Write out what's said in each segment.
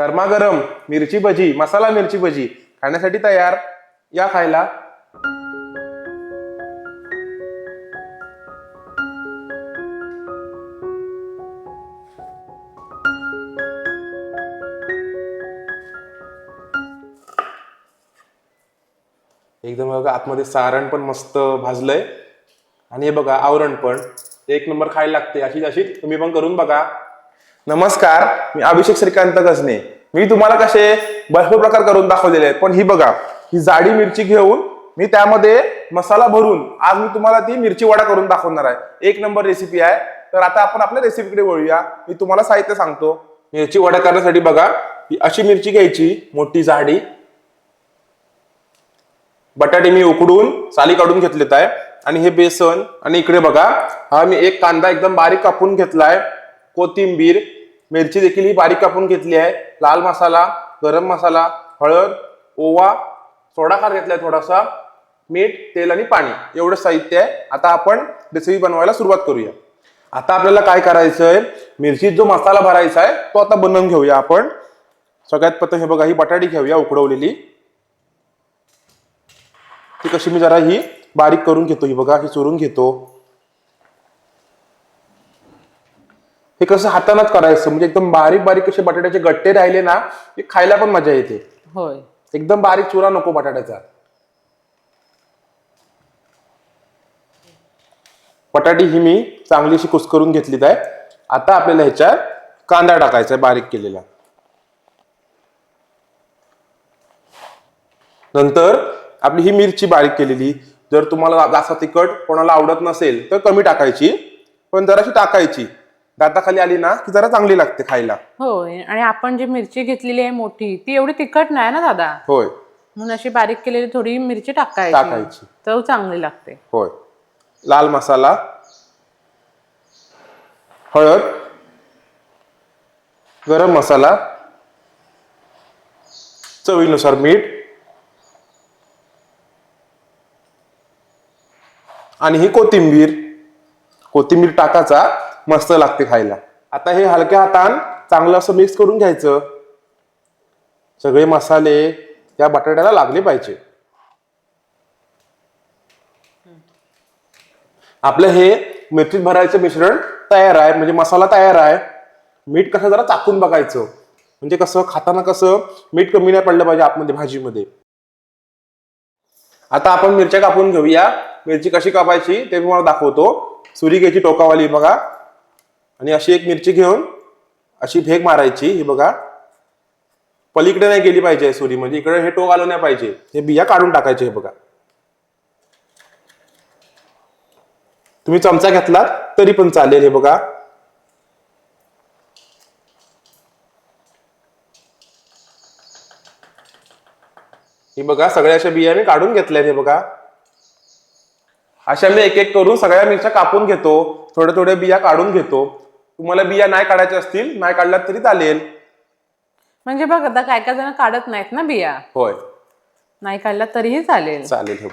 गरमागरम मिरची भजी मसाला मिरची भजी खाण्यासाठी तयार. या खायला. एकदम बघा आतमध्ये सारण पण मस्त भाजलंय. आणि हे बघा आवरण पण. एक नंबर खायला लागते अशीच अशी तुम्ही पण करून बघा. नमस्कार मी अभिषेक श्रीकांत गजने. मी तुम्हाला कसे भरपूर प्रकार करून दाखवलेले आहेत पण ही बघा ही जाडी मिरची घेऊन मी त्यामध्ये मसाला भरून आज मी तुम्हाला ती मिरची वडा करून दाखवणार आहे. एक नंबर रेसिपी आहे. तर आता आपण आपल्या रेसिपीकडे वळूया. मी तुम्हाला साहित्य सांगतो. मिरची वडा करण्यासाठी बघा ही अशी मिरची घ्यायची मोठी जाडी. बटाटे मी उकडून साली काढून घेतलेत आहे. आणि हे बेसन आणि इकडे बघा हा मी एक कांदा एकदम बारीक कापून घेतलाय. कोथिंबीर मिरची देखील ही बारीक कापून घेतली आहे. लाल मसाला गरम मसाला हळद ओवा सोडा खार घेतलाय थोडासा मीठ तेल आणि पाणी. एवढं साहित्य आहे. आता आपण रेसिपी बनवायला सुरुवात करूया. आता आपल्याला काय करायचं आहे मिरचीत जो मसाला भरायचा आहे तो आता बनवून घेऊया आपण. सगळ्यात प्रथम हे बघा ही बटाटी घेऊया उकडवलेली. ती कशी मी जरा ही बारीक करून घेतो. ही बघा ही चोरून घेतो. हे कसं हातानच करायचं? म्हणजे एकदम बारीक बारीक कसे बटाट्याचे गट्टे राहिले ना ते खायला पण मजा येते. होय. एकदम बारीक चुरा नको बटाट्याचा. बटाटी ही मी चांगलीशी कुस्करून घेतलीत आहे. आता आपल्याला ह्याच्यात कांदा टाकायचा आहे बारीक केलेला. नंतर आपली ही मिरची बारीक केलेली. जर तुम्हाला जास्त तिखट कोणाला आवडत नसेल तर कमी टाकायची. पण जराशी टाकायची. दाताखाली आली ना की जरा चांगली लागते खायला. होय आणि आपण जी मिरची घेतलेली आहे मोठी ती एवढी तिखट नाही ना दादा? होय. म्हणून अशी बारीक केलेली थोडी मिरची टाकायची. टाकायची. चव चांगली लागते. होय. लाल मसाला हळद गरम मसाला चवीनुसार मीठ आणि ही कोथिंबीर. कोथिंबीर टाकाचा मस्त लागते खायला. आता हे हलक्या हातान चांगलं असं मिक्स करून घ्यायचं. सगळे मसाले त्या बटाट्याला लागले पाहिजे. आपलं हे मिरचीत भरायचं मिश्रण तयार आहे म्हणजे मसाला तयार आहे. मीठ कसं जरा चाकून बघायचं. म्हणजे कसं खाताना कसं मीठ कमी नाही पडलं पाहिजे आतमध्ये भाजीमध्ये. आता आपण मिरच्या कापून घेऊया. मिरची कशी कापायची ते तुम्हाला दाखवतो. सुरी घ्यायची टोकावाली बघा. आणि अशी एक मिरची घेऊन अशी भेग मारायची. ही बघा पलीकडे नाही गेली पाहिजे सुरी म्हणजे इकडे हे टोक आलं नाही पाहिजे. हे बिया काढून टाकायचे हे बघा. तुम्ही चमचा घेतलात तरी पण चालेल हे बघा. हे बघा सगळ्या अशा बिया मी काढून घेतल्यात हे बघा. अशा मी एक एक करून सगळ्या मिरच्या कापून घेतो. थोड्या थोड्या बिया काढून घेतो. तुम्हाला बिया नाही काढायच्या असतील नाही काढल्यात तरी चालेल. म्हणजे बघ आता काय काय जण काढत नाहीत ना बिया. होय. नाही काढल्या तरीही चालेल. चालेल हे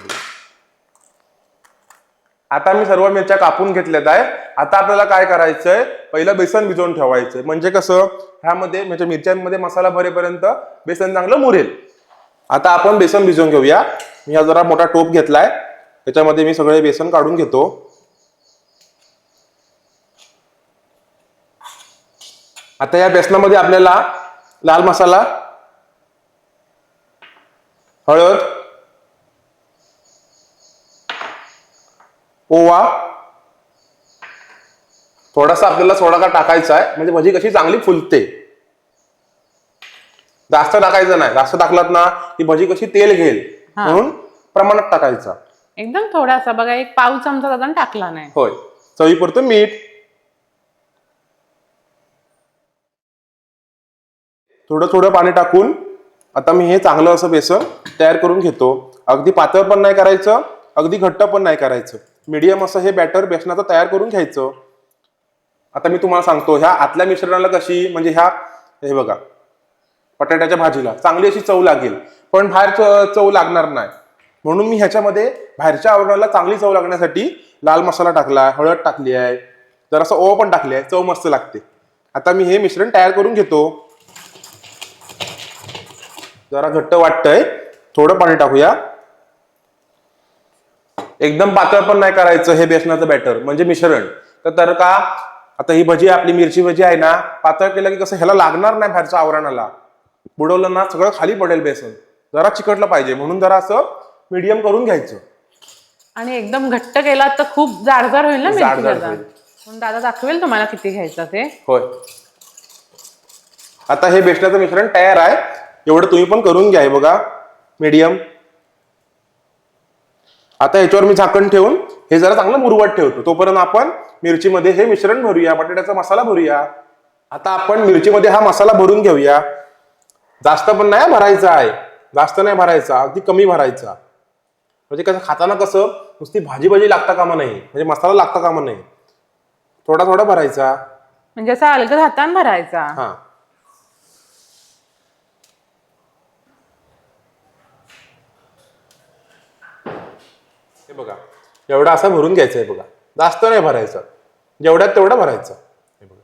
आता मी सर्व मिरच्या कापून घेतल्यात आहे. आता आपल्याला काय करायचंय? पहिलं बेसन भिजवून ठेवायचंय. म्हणजे कसं? ह्यामध्ये म्हणजे मिरच्यांमध्ये मसाला भरेपर्यंत बेसन चांगलं मुरेल. आता आपण बेसन भिजवून घेऊया. मी हा जरा मोठा टोप घेतलाय. त्याच्यामध्ये मी सगळे बेसन काढून घेतो. आता या बेसनामध्ये आपल्याला लाल मसाला हळद ओवा थोडासा आपल्याला सोडा का टाकायचा आहे. म्हणजे भजी कशी चांगली फुलते. जास्त टाकायचं नाही. जास्त टाकलात ना ती भजी कशी तेल घेईल. म्हणून प्रमाणात टाकायचा. एकदम थोडासा. बघा एक पाव चमचा टाकला नाही. होय. चवीपुरतं मीठ. थोडं थोडं पाणी टाकून आता मी हे चांगलं असं बेसन तयार करून घेतो. अगदी पातळ पण नाही करायचं अगदी घट्ट पण नाही करायचं. मीडियम असं हे बॅटर बेसनाचं तयार करून घ्यायचं. आता मी तुम्हाला सांगतो ह्या आतल्या मिश्रणाला कशी म्हणजे ह्या हे बघा बटाट्याच्या भाजीला चांगली अशी चव लागेल. पण बाहेर च- चव लागणार नाही. म्हणून मी ह्याच्यामध्ये बाहेरच्या आवरणाला चांगली चव लागण्यासाठी लाल मसाला टाकला हळद टाकली आहे जरासं ओवा पण टाकली आहे चव मस्त लागते. आता मी हे मिश्रण तयार करून घेतो. जरा घट्ट वाटतंय. थोडं पाणी टाकूया. एकदम पातळ पण नाही करायचं हे बेसनाचं बॅटर म्हणजे मिश्रण. तर का आता ही भजी आपली मिरची भजी आहे ना पातळ केलं की कसं ह्याला लागणार नाही बाहेरच्या आवरणाला. बुडवलं ना सगळं खाली पडेल बेसन. जरा चिकटलं पाहिजे म्हणून जरा असं मीडियम करून घ्यायचं. आणि एकदम घट्ट केला तर खूप जाडजाड होईल ना होईल. म्हणून दादा दाखवेल तुम्हाला किती घ्यायचं ते. होय. आता हे बेसनाचं मिश्रण तयार आहे. एवढं तुम्ही पण करून घ्या बघा. मीडियम आता याच्यावर मी झाकण ठेवून हे जरा चांगलं मुरवट ठेवतो. तोपर्यंत आपण मिरचीमध्ये हे मिश्रण भरूया बटाट्याचा मसाला भरूया. आता आपण मिरचीमध्ये हा मसाला भरून घेऊया. जास्त पण नाही भरायचा आहे. जास्त नाही भरायचा अगदी कमी भरायचा. म्हणजे कसं खाताना कसं नुसती भाजी भाजी लागता कामा नाही. म्हणजे मसाला लागता कामा नाही. थोडा थोडा भरायचा. म्हणजे असा अलगद हातान भरायचा. हा. बघा. एवढा असा भरून घ्यायचा आहे बघा. जास्त नाही भरायचं. जेवढ्यात तेवढा भरायचं. हे बघा.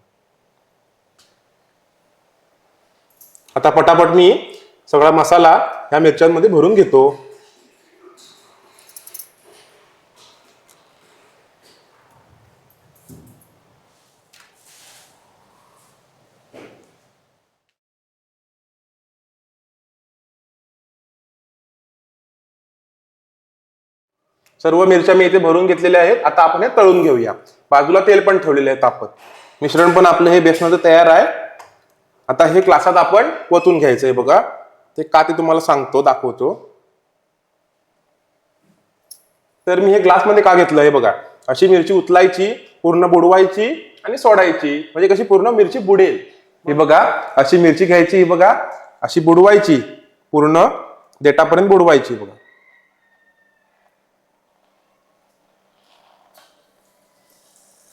आता पटापट मी सगळा मसाला ह्या मिरच्यांमध्ये भरून घेतो. सर्व मिरच्या मी इथे भरून घेतलेल्या आहेत. आता आपण हे तळून घेऊया. बाजूला तेल पण ठेवलेले आहे तापत. मिश्रण पण आपलं हे बेसनाचं तयार आहे. आता हे क्लासात आपण वतून घ्यायचंय बघा. ते का ते तुम्हाला सांगतो दाखवतो. तर मी हे ग्लासमध्ये का घेतलं हे बघा. अशी मिरची उचलायची पूर्ण बुडवायची आणि सोडायची. म्हणजे कशी पूर्ण मिरची बुडेल. हे बघा अशी मिरची घ्यायची ही बघा. अशी बुडवायची पूर्ण देटापर्यंत बुडवायची बघा.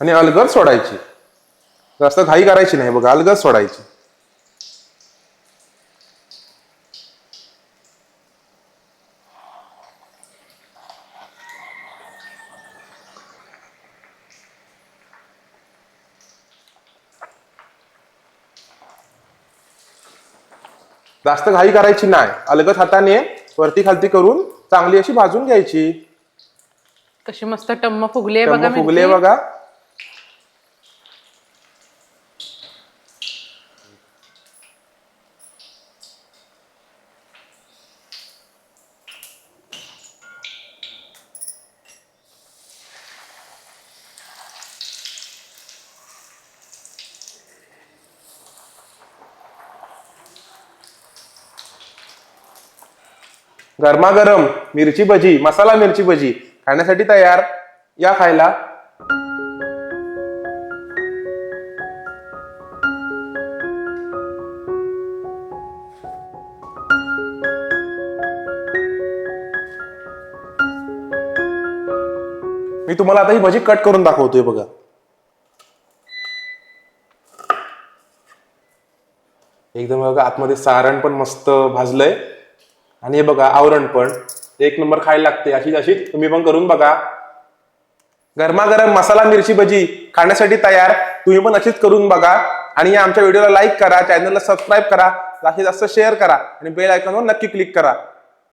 आणि अलगद सोडायची. जास्त घाई करायची नाही बघा अलगद सोडायची. जास्त घाई करायची नाही अलगद हाताने वरती खालती करून चांगली अशी भाजून घ्यायची. कशी मस्त टम्म फुगले बघा फुगले मिरची. बघा. गरमागरम मिरची भजी मसाला मिरची भजी खाण्यासाठी तयार. या खायला. मी तुम्हाला आता ही भजी कट करून दाखवतोय बघा. एकदम बघा आतमध्ये सारण पण मस्त भाजलंय. आणि हे बघा आवरण पण. एक नंबर खायला लागते. अशीच अशी तुम्ही पण करून बघा. गरमागरम मसाला मिरची भजी खाण्यासाठी तयार. तुम्ही पण अशीच करून बघा. आणि या आमच्या व्हिडिओला लाईक करा. चॅनलला सबस्क्राईब करा. जास्तीत जास्त शेअर करा. आणि बेल आयकॉनवर नक्की क्लिक करा.